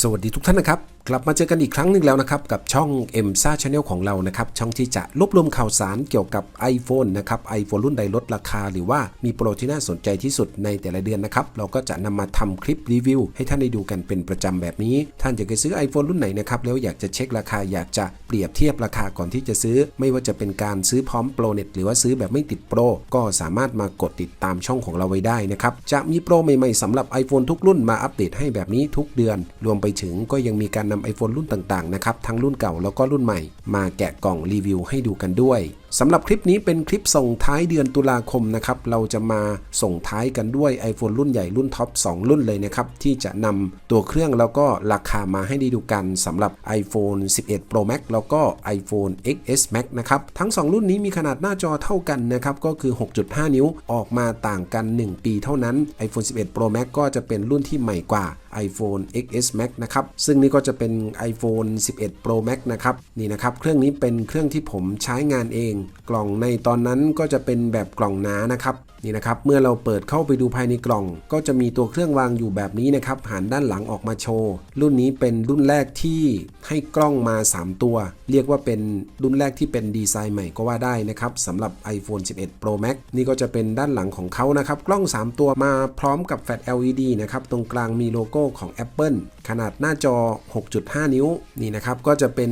สวัสดีทุกท่านนะครับ กลับมาเจอกันอีกครั้งหนึ่งแล้วนะครับ กับช่อง m อ็มซ่าชาแนลของเรานะครับ ช่องที่จะรวบรวมข่าวสารเกี่ยวกับ iPhone นะครับ iPhone รุ่นใดลดราคา หรือว่ามีโปรที่น่าสนใจที่สุดในแต่ละเดือนนะครับ เราก็จะนำมาทำคลิปรีวิว ให้ท่านได้ดูกันเป็นประจำแบบนี้ ท่านจะซื้อ iPhone รุ่นไหนนะครับ แล้วอยากจะเช็คราคาอยากจะเปรียบเทียบราคาก่อนที่จะซื้อ ไม่ว่าจะเป็นการซื้อพร้อมโปรเน็ตหรือว่าซื้อแบบไม่ติดโปรก็สามารถมากดติดตามช่องของเราไว้ได้นะครับจะมีโปรใหม่ๆสำหรับ iPhone ทุกรุ่นมาอัปเดตให้แบบนี้ทุกเดือน รวมไปถึงก็ยังมีการนำ iPhone รุ่นต่างๆนะครับทั้งรุ่นเก่าแล้วก็รุ่นใหม่ มาแกะกล่องรีวิวให้ดูกันด้วย สำหรับคลิปนี้เป็นคลิปส่งท้ายเดือนตุลาคมนะครับ เราจะมาส่งท้ายกันด้วย iPhone รุ่นใหญ่รุ่นท็อป 2 รุ่นเลยนะครับ ที่จะนำตัวเครื่องแล้วก็ราคามาให้ได้ดูกันสำหรับ iPhone 11 Pro Max แล้วก็ iPhone XS Max นะครับ ทั้ง 2 รุ่นนี้มีขนาดหน้าจอเท่ากันนะครับ ก็คือ 6.5 นิ้วออกมาต่างกัน 1 ปีเท่านั้น iPhone 11 Pro Max ก็จะเป็นรุ่นที่ใหม่กว่า iPhone XS Max นะครับ ซึ่งนี่ก็จะเป็น iPhone 11 Pro Max นะครับ นี่นะครับ เครื่องนี้เป็นเครื่องที่ผมใช้งานเองกล่องในตอนนั้นก็จะเป็นแบบกล่องหนานะครับ นี่นะครับ เมื่อเราเปิดเข้าไปดูภายในกล่อง ก็จะมีตัวเครื่องวางอยู่แบบนี้นะครับหันด้านหลังออกมาโชว์ รุ่นนี้เป็นรุ่นแรกที่ให้กล้องมา 3 ตัว เรียกว่าเป็นรุ่นแรกที่เป็นดีไซน์ใหม่ก็ว่าได้นะครับสำหรับ iPhone 11 Pro Max นี่ก็จะเป็นด้านหลังของเขานะครับ กล้อง 3 ตัวมาพร้อมกับแฟลช LED นะครับ ตรงกลางมีโลโก้ของ Apple ขนาดหน้าจอ 6.5 นิ้วนี่นะครับก็จะเป็น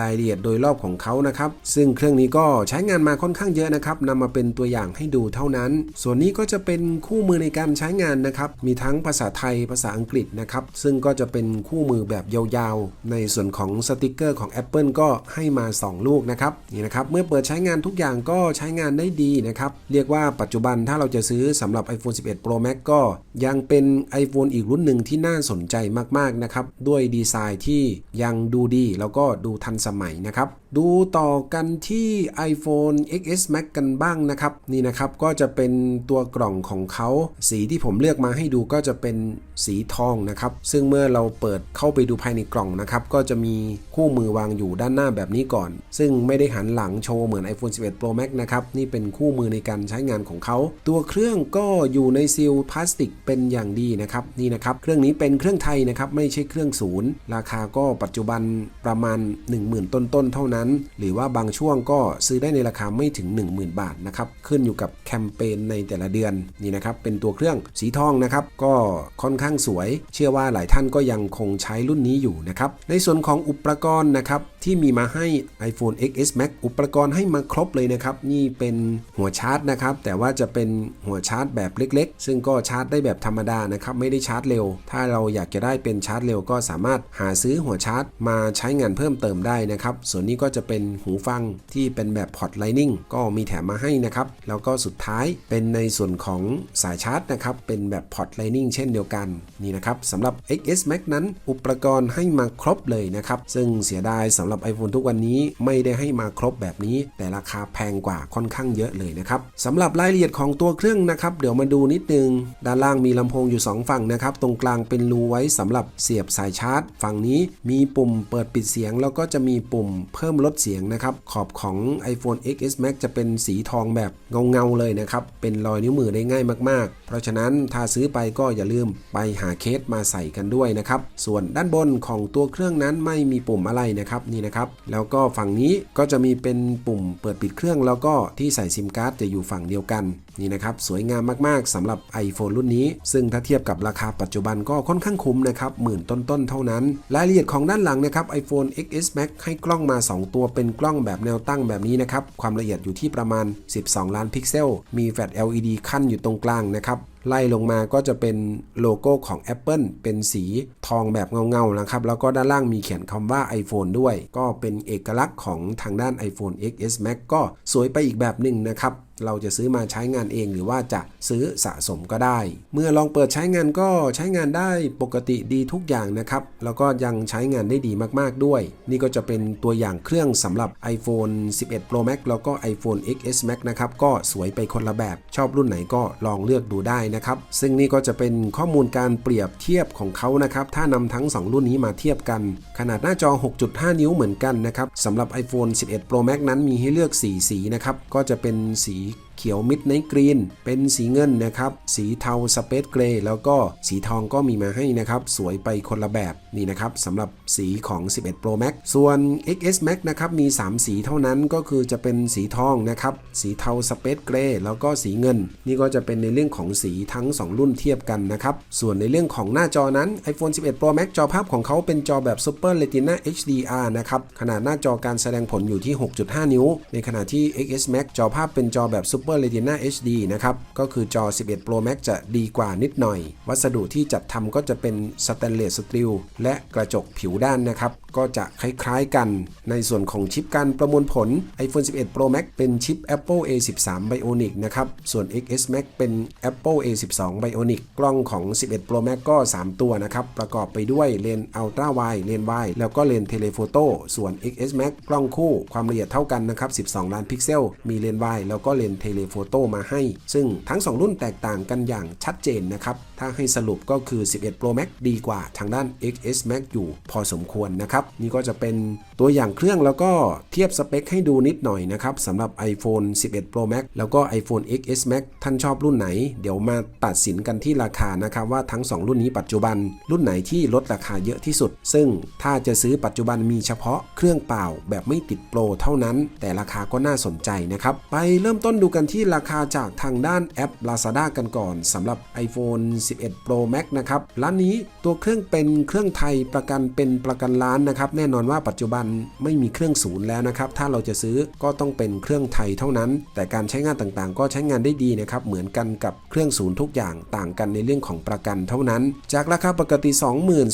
รายละเอียดโดยรอบของเขานะครับซึ่งเครื่องนี้ก็ใช้งานมาค่อนข้างเยอะนะครับนำมาเป็นตัวอย่างให้ดูเท่านั้นส่วนนี้ก็จะเป็นคู่มือในการใช้งานนะครับ มีทั้งภาษาไทยภาษาอังกฤษนะครับ ซึ่งก็จะเป็นคู่มือแบบยาวๆ ในส่วนของสติกเกอร์ของ Apple ก็ให้มา 2 ลูกนะครับ นี่นะครับ เมื่อเปิดใช้งานทุกอย่างก็ใช้งานได้ดีนะครับ เรียกว่าปัจจุบันถ้าเราจะซื้อสำหรับ iPhone 11 Pro Max ก็ยังเป็น iPhone อีกรุ่นหนึ่งที่น่าสนใจมากๆนะครับ ด้วยดีไซน์ที่ยังดูดีแล้วก็ดูทันสมัยนะครับ ดูต่อกันที่ iPhone XS Max กันบ้างนะครับ นี่นะครับก็จะเป็นตัวกล่องของเขา สีที่ผมเลือกมาให้ดูก็จะเป็นสีทองนะครับ ซึ่งเมื่อเราเปิดเข้าไปดูภายในกล่องนะครับ ก็จะมีคู่มือวางอยู่ด้านหน้าแบบนี้ก่อน ซึ่งไม่ได้หันหลังโชว์เหมือน iPhone 11 Pro Max นะครับ นี่เป็นคู่มือในการใช้งานของเขา ตัวเครื่องก็อยู่ในซีลพลาสติกเป็นอย่างดีนะครับนี่นะครับเครื่องนี้เป็นเครื่องไทยนะครับไม่ใช่เครื่องศูนย์ราคาก็ปัจจุบันประมาณ 10,000 ต้นๆเท่านั้นหรือว่าบางช่วงก็ซื้อได้ในราคาไม่ถึง 10,000 บาทนะครับขึ้นอยู่กับแคมเปญในแต่ละเดือนนี่นะครับเป็นตัวเครื่องสีทองนะครับก็ค่อนข้างสวย เชื่อว่าหลายท่านก็ยังคงใช้รุ่นนี้อยู่นะครับในส่วนของอุปกรณ์นะครับที่มีมาให้ iPhone XS Max อุปกรณ์ให้มาครบเลยนะครับนี่เป็นหัวชาร์จนะครับแต่ว่าจะเป็นหัวชาร์จแบบเล็ก ๆ ซึ่งก็ชาร์จได้แบบธรรมดานะครับไม่ได้ชาร์จเร็ว ถ้าเราอยากจะได้เป็นชาร์จเร็วก็สามารถหาซื้อหัวชาร์จมาใช้งานเพิ่มเติมได้นะครับส่วนนี้ก็จะเป็นหูฟังที่เป็นแบบพอร์ตไลนิ่งก็มีแถมมาให้นะครับ แล้วก็สุดท้ายเป็นในส่วนของสายชาร์จนะครับ เป็นแบบพอร์ตไลนิ่งเช่นเดียวกันนี่นะครับสำหรับ XS Max นั้นอุปกรณ์ให้มาครบเลยนะครับ ซึ่งเสียดายสำหรับ iPhone ทุกวันนี้ไม่ได้ให้มาครบแบบนี้ แต่ราคาแพงกว่าค่อนข้างเยอะเลยนะครับสำหรับรายละเอียดของตัวเครื่องนะครับ เดี๋ยวมาดูนิดนึง ด้านล่างมีลำโพงอยู่ 2 ฝั่งนะครับ ตรงกลางเป็นรูไว้สำหรับเสียบสายชาร์จ ฝั่งนี้มีปุ่มเปิดปิดเสียง แล้วก็จะมีปุ่มเพิ่มลดเสียงนะครับขอบของ iPhone XS Max จะเป็นสีทองแบบเงาๆเลยนะครับเป็นรอยนิ้วมือได้ง่ายมากๆ เพราะฉะนั้นถ้าซื้อไปก็อย่าลืมไปหาเคสมาใส่กันด้วยนะครับส่วนด้านบนของตัวเครื่องนั้นไม่มีปุ่มอะไรนะครับนี่นะครับแล้วก็ฝั่งนี้ก็จะมีเป็นปุ่มเปิดปิดเครื่องแล้วก็ที่ใส่ซิมการ์ดจะอยู่ฝั่งเดียวกัน นี่นะครับสวยงามมากๆสำหรับ iPhone รุ่นนี้ ซึ่งถ้าเทียบกับราคาปัจจุบันก็ค่อนข้างคุ้มนะครับหมื่นต้นๆเท่านั้น รายละเอียดของด้านหลังนะครับ iPhone XS Max ให้กล้องมา 2 ตัวเป็นกล้องแบบแนวตั้งแบบนี้นะครับความละเอียดอยู่ที่ประมาณ 12 ล้านพิกเซล มีแฟลช LED ขั้นอยู่ตรงกลางนะครับไล่ลงมาก็จะเป็นโลโก้ของ Apple เป็นสีทองแบบเงาๆนะครับ แล้วก็ด้านล่างมีเขียนคำว่า iPhone ด้วย ก็เป็นเอกลักษณ์ของทางด้าน iPhone XS Max ก็สวยไปอีกแบบหนึ่งนะครับเราจะซื้อมาใช้งานเองหรือว่าจะซื้อสะสมก็ได้ เมื่อลองเปิดใช้งานก็ใช้งานได้ปกติดีทุกอย่างนะครับ แล้วก็ยังใช้งานได้ดีมากๆด้วย นี่ก็จะเป็นตัวอย่างเครื่องสำหรับ iPhone 11 Pro Max แล้วก็ iPhone XS Max นะครับ ก็สวยไปคนละแบบชอบรุ่นไหนก็ลองเลือกดูได้นะครับ ซึ่งนี่ก็จะเป็นข้อมูลการเปรียบเทียบของเขานะครับ ถ้านำทั้ง 2 รุ่นนี้มาเทียบกัน ขนาดหน้าจอ 6.5 นิ้วเหมือนกันนะครับสำหรับ iPhone 11 Pro Max นั้นมีให้เลือก 4 สีนะครับก็จะเป็นสี ขียวมิดไนท์กรีน เป็นสีเงินนะครับ สีเทาสเปซเกรย์แล้วก็สีทองก็มีมาให้นะครับ สวยไปคนละแบบนี่นะครับสำหรับสีของ 11 Pro Max ส่วน XS Max นะครับมี 3 สีเท่านั้นก็คือจะเป็นสีทองนะครับ สีเทาสเปซเกรย์แล้วก็สีเงิน นี่ก็จะเป็นในเรื่องของสีทั้ง 2 รุ่นเทียบกันนะครับ ส่วนในเรื่องของหน้าจอนั้น iPhone 11 Pro Max จอภาพของเขาเป็นจอแบบ Super Retina HDR นะครับ ขนาดหน้าจอการแสดงผลอยู่ที่ 6.5 นิ้ว ในขณะที่ XS Max จอภาพเป็นจอแบบ Super Retina HD นะครับ ก็คือจอ 11 Pro Max จะดีกว่านิดหน่อย วัสดุที่จัดทำก็จะเป็นสแตนเลสสตีลและกระจกผิวด้านนะครับ ก็จะคล้ายๆกัน ในส่วนของชิปการประมวลผล iPhone 11 Pro Max เป็นชิป Apple A13 Bionic นะครับ ส่วน XS Max เป็น Apple A12 Bionic กล้องของ 11 Pro Max ก็ 3 ตัวนะครับ ประกอบไปด้วยเลนส์ Ultra Wide เลนส์ Wide แล้วก็เลนส์ Telephoto ส่วน XS Max กล้องคู่ความละเอียดเท่ากันนะครับ 12 ล้านพิกเซล มีเลนส์ Wide แล้วก็เลนส์ Telephoto มาให้ ซึ่งทั้ง 2 รุ่นแตกต่างกันอย่างชัดเจนนะครับถ้าให้สรุปก็คือ 11 Pro Max ดีกว่าทางด้าน XS Max อยู่พอสมควรนะครับนี่ก็จะเป็นตัวอย่างเครื่องแล้วก็เทียบสเปคให้ดูนิดหน่อยนะครับสำหรับ iPhone 11 Pro Max แล้วก็ iPhone XS Max ท่านชอบรุ่นไหน เดี๋ยวมาตัดสินกันที่ราคานะครับว่าทั้ง 2 รุ่นนี้ปัจจุบัน รุ่นไหนที่ลดราคาเยอะที่สุด ซึ่งถ้าจะซื้อปัจจุบันมีเฉพาะเครื่องเปล่าแบบไม่ติดโปรเท่านั้น แต่ราคาก็น่าสนใจนะครับไปเริ่มต้นดูกันที่ราคาจากทางด้านแอป Lazada กันก่อนสำหรับ iPhone 11 Pro Max นะครับร้านนี้ตัวเครื่องเป็นเครื่องไทยประกันเป็นประกันล้านนะครับแน่นอนว่าปัจจุบันไม่มีเครื่องศูนย์แล้วนะครับถ้าเราจะซื้อก็ต้องเป็นเครื่องไทยเท่านั้น แต่การใช้งานต่างๆ ก็ใช้งานได้ดีนะครับเหมือนกันกับเครื่องศูนย์ทุกอย่างต่างกันในเรื่องของประกันเท่านั้น จากราคาปกติ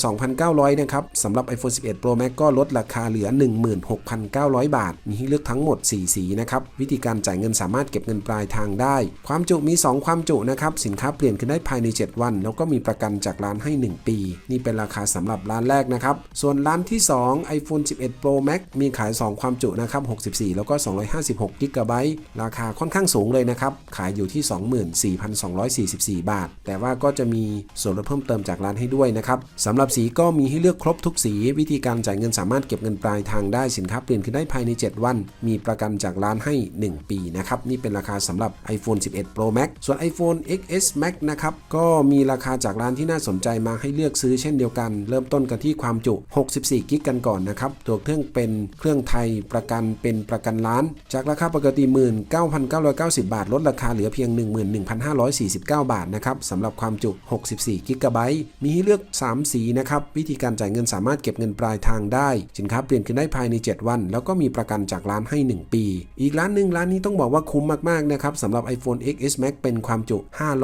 22,900นะครับสำหรับ iPhone 11 Pro Max ก็ลดราคาเหลือ 16,900 บาท มีให้เลือกทั้งหมด 4 สีนะครับวิธีการจ่ายเงินสามารถเก็บเงินปลายทางได้ ความจุมี 2 ความจุนะครับสินค้าเปลี่ยนขึ้นได้ภายใน 7 วัน แล้วก็มีประกันจากร้านให้ 1 ปี นี่เป็นราคาสำหรับร้านแรกนะครับส่วนร้านที่2 iPhone 11 Pro Max มีขาย 2 ความจุนะครับ 64 แล้วก็ 256 g b ราคาค่อนข้างสูงเลยนะครับ ขายอยู่ที่ 24,244 บาท แต่ว่าก็จะมีส่วนลดเพิ่มเติมจากร้านให้ด้วยนะครับสำหรับสีก็มีให้เลือกครบทุกสี วิธีการจ่ายเงินสามารถเก็บเงินปลายทางได้สินค้าเปลี่ยนขึ้นได้ภายใน 7 วัน มีประกันจากร้านให้ 1 ปีนะครับนี่เป็นราคาสำหรับ iPhone 11 Pro Max ส่วน iPhone XS Max นะครับก็มีราคาจากร้านที่น่าสนใจมาให้เลือกซื้อเช่นเดียวกัน เริ่มต้นกันที่ความจุ 64กกันก่อนนะครับ ตัวเครื่องเป็นเครื่องไทยประกันเป็นประกันล้าน จากราคาปกติ 19,990 บาท ลดราคาเหลือเพียง 11,549 บาทนะครับสำหรับความจุ 64กิกะไบต์มีให้เลือก 3 สีนะครับ วิธีการจ่ายเงินสามารถเก็บเงินปลายทางได้ สินค้าเปลี่ยนขึ้นได้ภายใน 7 วัน แล้วก็มีประกันจากร้านให้ 1 ปี อีกร้านหนึ่งร้านนี้ต้องบอกว่าคุ้มมากๆนะครับสำหรับ iPhone XS Max เป็นความจุ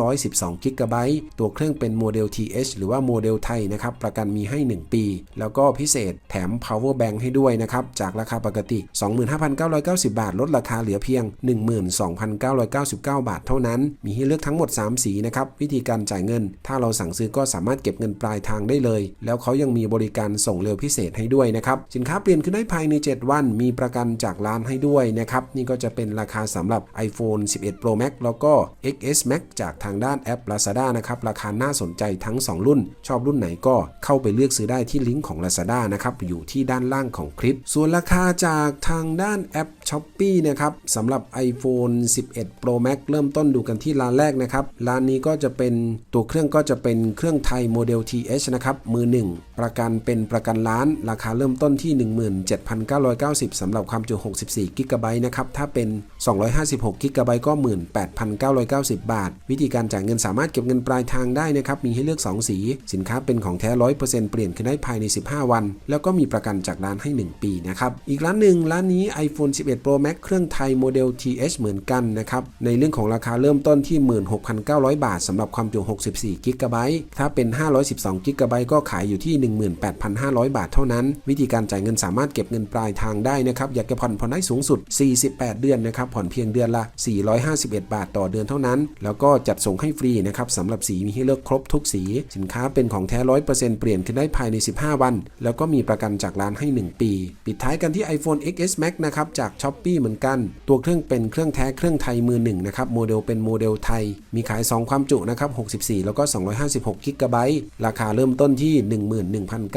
512กิกะไบต์ตัวเครื่องเป็นโมเดล TH หรือว่าโมเดลไทยนะครับประกันมีให้ 1 ปี แล้วก็พิเศษแถม power bank ให้ด้วยนะครับ จากราคาปกติ 25,990 บาท ลดราคาเหลือเพียง 12,999 บาทเท่านั้น มีให้เลือกทั้งหมด 3 สีนะครับ วิธีการจ่ายเงิน ถ้าเราสั่งซื้อก็สามารถเก็บเงินปลายทางได้เลย แล้วเขายังมีบริการส่งเร็วพิเศษให้ด้วยนะครับ สินค้าเปลี่ยนขึ้นได้ภายใน 7 วัน มีประกันจากร้านให้ด้วยนะครับ นี่ก็จะเป็นราคาสำหรับ iPhone 11 Pro Max แล้วก็ XS Max จากทางด้านแอป Lazada นะครับ ราคาน่าสนใจทั้ง 2 รุ่น ชอบรุ่นไหนก็เข้าไปเลือกซื้อได้ที่ลิงก์ของ Lazada นะครับอยู่ที่ด้านล่างของคลิป ส่วนราคาจากทางด้านแอป s h o p e e นะครับสำหรับ iPhone 11 Pro Max เริ่มต้นดูกันที่ร้านแรกนะครับร้านนี้ก็จะเป็นตัวเครื่องก็จะเป็นเครื่องไทยโมเดล TH นะครับมือ 1 ประกันเป็นประกันล้าน ราคาเริ่มต้นที่ 17,990สำหรับความจุ 64 g b นะครับถ้าเป็น 256 g b ก็ 18,990 บาท วิธีการจ่ายเงินสามารถเก็บเงินปลายทางได้นะครับมีให้เลือก 2 สี สินค้าเป็นของแท้ 100%เปลี่ยนขึ้นได้ภายใน 15 วัน แล้แล้วก็มีประกันจากร้านให้ 1 ปีนะครับ อีกร้านหนึ่งร้านนี้ iPhone 11 Pro Max เครื่องไทยโมเดล TH เหมือนกันนะครับ ในเรื่องของราคาเริ่มต้นที่ 16,900 บาทสำหรับความจุ 64 g b ถ้าเป็น 512 g b ก็ขายอยู่ที่ 18,500 บาทเท่านั้น วิธีการจ่ายเงินสามารถเก็บเงินปลายทางได้นะครับ อยากจะผ่อนผ่อนได้สูงสุด 48 เดือนนะครับ ผ่อนเพียงเดือนละ 451 บาทต่อเดือนเท่านั้น แล้วก็จัดส่งให้ฟรีนะครับสำหรับสีมีให้เลือกครบทุกสี สินค้าเป็นของแท้ 100%เปลี่ยนขึ้นได้ภายใน 15 วัน แล้วก็มีประกันจากร้านให้ 1 ปี ปิดท้ายกันที่ iPhone XS Max นะครับจาก s h อ p e e เหมือนกัน ตัวเครื่องเป็นเครื่องแท้เครื่องไทยมือหนึ่งนะครับโมเดลเป็นโมเดลไทย มีขาย 2 ความจุนะครับ64 แล้วก็ 256กิกะไบต์ราคาเริ่มต้นที่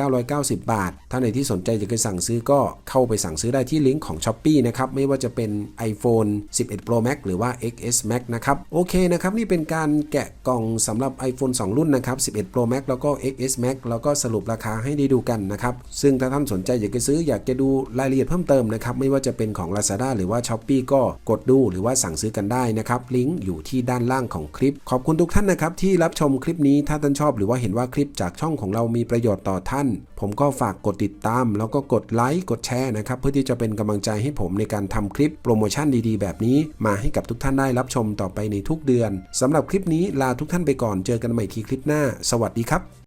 11,990 บาท ถ้าในที่สนใจจะไปสั่งซื้อก็เข้าไปสั่งซื้อได้ที่ลิงก์ของ s h อ p e e นะครับไม่ว่าจะเป็น iPhone 11 Pro Max หรือว่า XS Max นะครับโอเคนะครับนี่เป็นการแกะกล่องสำหรับ iPhone 2 รุ่นนะครับ11 Pro Max แล้วก็ XS Max แล้วก็สรุปราคาให้ได้ดูกันนะครับซึ่งถ้าท่านสนใจอยากจะซื้ออยากจะดูรายละเอียดเพิ่มเติมนะครับไม่ว่าจะเป็นของ Lazada หรือว่า s h อ p e e ก็กดดูหรือว่าสั่งซื้อกันได้นะครับลิงก์อยู่ที่ด้านล่างของคลิป ขอบคุณทุกท่านนะครับที่รับชมคลิปนี้ถ้าท่านชอบหรือว่าเห็นว่าคลิปจากช่องของเรามีประโยชน์ต่อท่าน ผมก็ฝากกดติดตาม แล้วก็กดไลค์กดแชร์นะครับเพื่อที่จะเป็นกำลังใจให้ผมในการทำคลิปโปรโมชั่นดีๆ แบบนี้ มาให้กับทุกท่านได้รับชมต่อไปในทุกเดือนสำหรับคลิปนี้ลาทุกท่านไปก่อนเจอกันใหม่ทีคลิปหน้า สวัสดีครับ